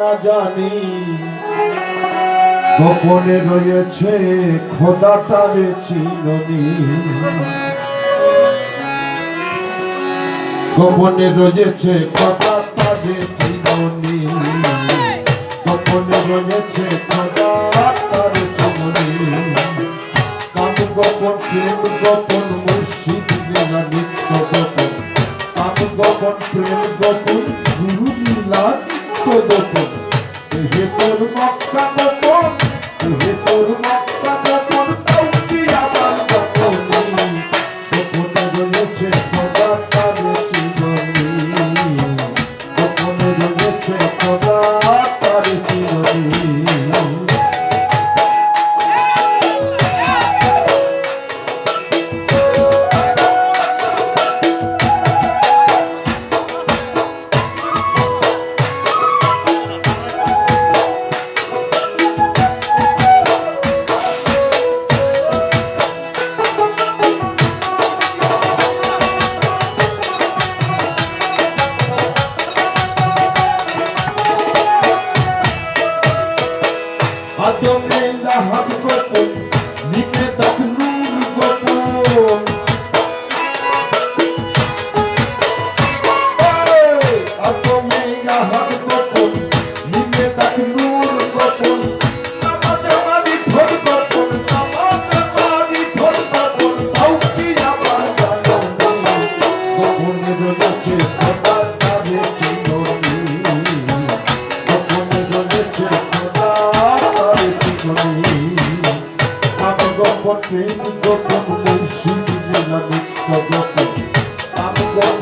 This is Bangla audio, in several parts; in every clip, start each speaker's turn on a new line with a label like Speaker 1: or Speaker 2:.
Speaker 1: না জানি। গোপনে রয়েছে খোদা তার চিননি গোপনে রয়েছে খোদা তার চিননি গোপনে রয়েছে খোদা you.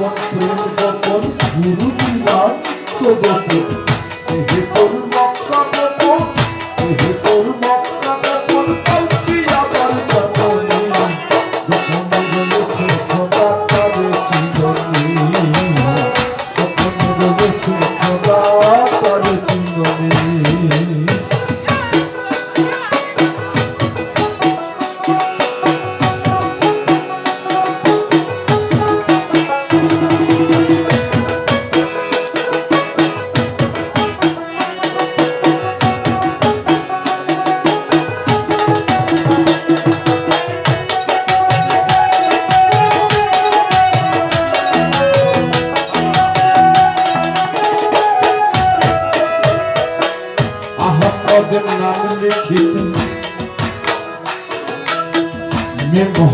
Speaker 1: গোপন গুরু লীলা নিত্য গোপন।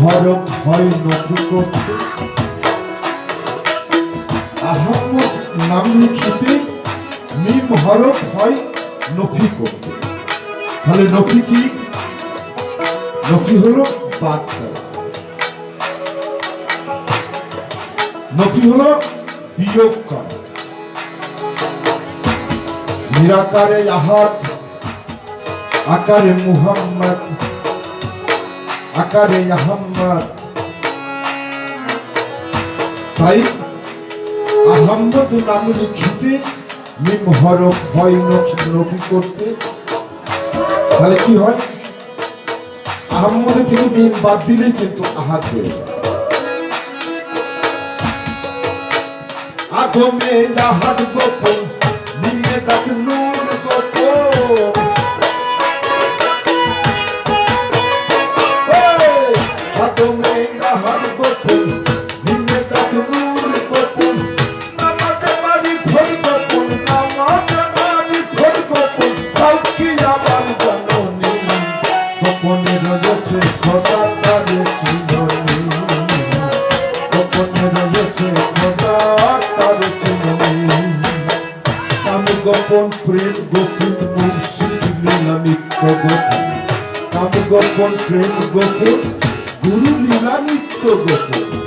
Speaker 1: হরম হয় করতে আহমদ নাম লিখিতে মিম হরফ হয় নফি করতে তাহলে নফি কি? নফি হলো বাদ নফি হলো বিয়োগ করা নিরাকারে আহাত, আকারে মুহাম্মদ। আকারে আহম্মদ। তাই আহম্মদ নাম লিখিতে মিম হরফ হয় করতে। তাহলে কি হয়? আহম্মদ থেকে মিম বাদ দিলেই কিন্তু আহাত হয়ে যায়। আদমে জাহাদ গোপন, নিমে তাক নূর গোপন প্রেম গোপন লীলা নিত্য গোপন। আমি গোপন প্রেম গোপন। গুরু লীলা নিত্য গোপন।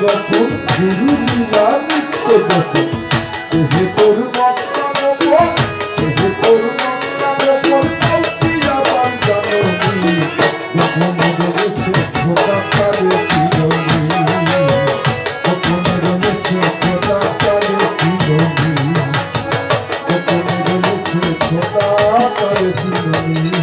Speaker 1: গোপন গুরু লীলা নিত্য গোপন দেহে তোর মক্কা গোপন দেহে তোর মক্কা গোপন কাউকিয়া বান্দানি গোপন রয়েছে খোদা তারে চিরনি গোপন রয়েছে খোদা তারে চিরনি গোপন রয়েছে খোদা তারে চিরনি